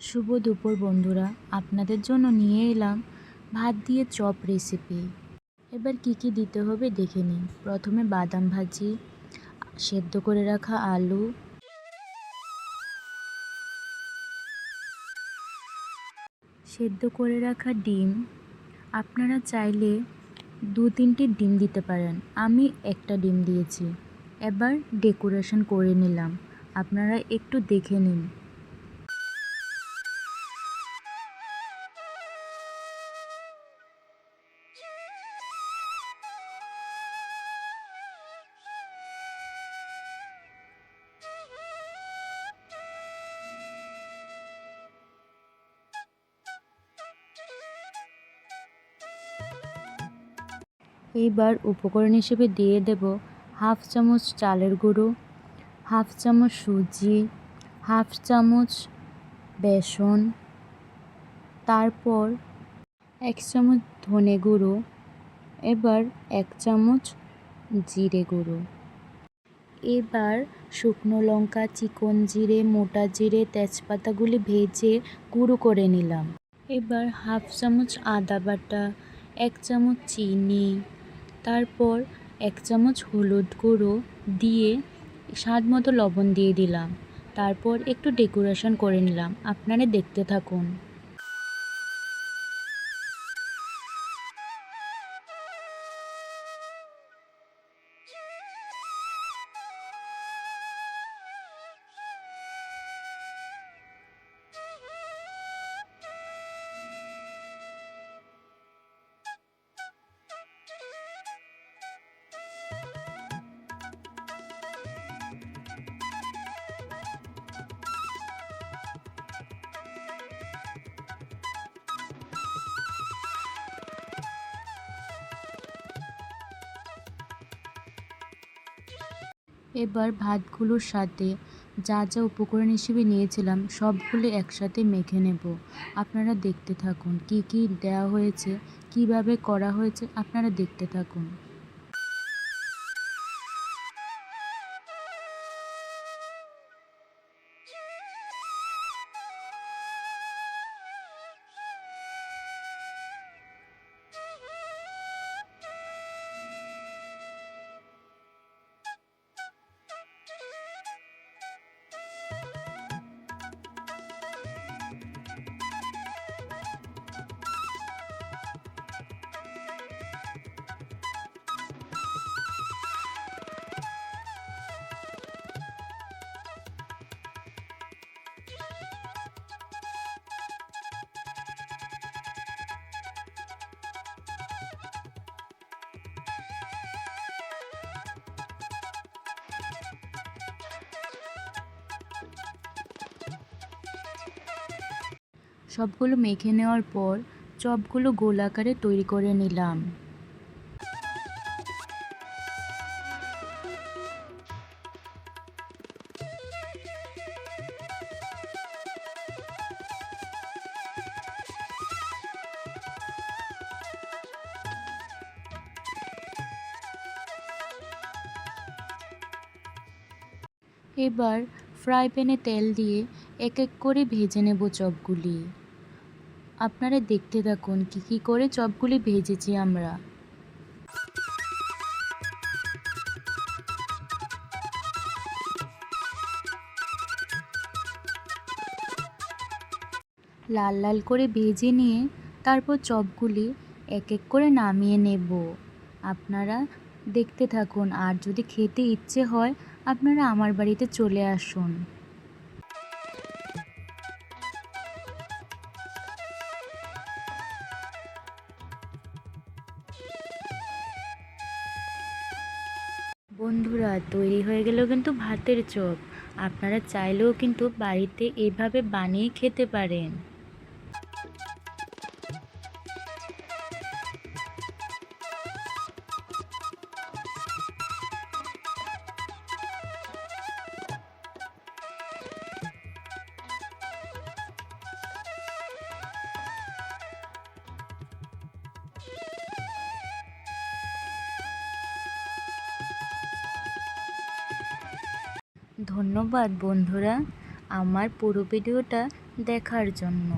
শুভ দুপুর বন্ধুরা, আপনাদের জন্য নিয়ে এলাম ভাত দিয়ে চপ রেসিপি এবার কি কি দিতে হবে দেখে নিন। প্রথমে বাদাম ভাজি, সেদ্ধ করে রাখা আলু, সেদ্ধ করে রাখা ডিম। আপনারা চাইলে দু তিনটি ডিম দিতে পারেন। আমি একটা ডিম দিয়েছি। এবার ডেকোরেশন করে নিলাম। আপনারা একটু দেখে নিন। এইবার উপকরণ হিসেবে দিয়ে দেব হাফ চামচ চালের গুঁড়ো, হাফ চামচ সুজি, হাফ চামচ বেসন, তারপর এক চামচ ধনে গুঁড়ো, এবার এক চামচ জিরে গুঁড়ো। এবার শুকনো লঙ্কা, চিকন জিরে, মোটা জিরে, তেজপাতাগুলি ভেজে গুঁড়ো করে নিলাম। এবার হাফ চামচ আদা বাটা, এক চামচ চিনি তারপর এক চামচ হলুদ গুঁড়ো দিয়ে স্বাদ মতো লবণ দিয়ে দিলাম। তারপর একটু ডেকোরেশন করে নিলাম। আপনারা দেখতে থাকুন। এবার ভাতগুলোর সাথে যা যা উপকরণ হিসেবে নিয়েছিলাম, সবগুলো একসাথে মেখে নেব। আপনারা দেখতে থাকুন, কি কি দেওয়া হয়েছে, কীভাবে করা হয়েছে, আপনারা দেখতে থাকুন। সবগুলো মেখে নেওয়ার পর চপগুলো গোল আকারে তৈরি করে নিলাম। এবার ফ্রাই প্যানে তেল দিয়ে এক এক করে ভেজে নেব চপগুলি। আপনারা দেখতে থাকুন কী কী করে চপগুলি ভেজেছি আমরা। লাল লাল করে ভেজে নিয়ে তারপর চপগুলি এক এক করে নামিয়ে নেব। আপনারা দেখতে থাকুন, আর যদি খেতে ইচ্ছে হয়, আপনারা আমার বাড়িতে চলে আসুন। বন্ধুরা, তৈরি হয়ে গেল কিন্তু ভাতের চপ। আপনারা চাইলেও কিন্তু বাড়িতে এইভাবে বানিয়ে খেতে পারেন। ধন্যবাদ বন্ধুরা আমার পুরো ভিডিওটা দেখার জন্য।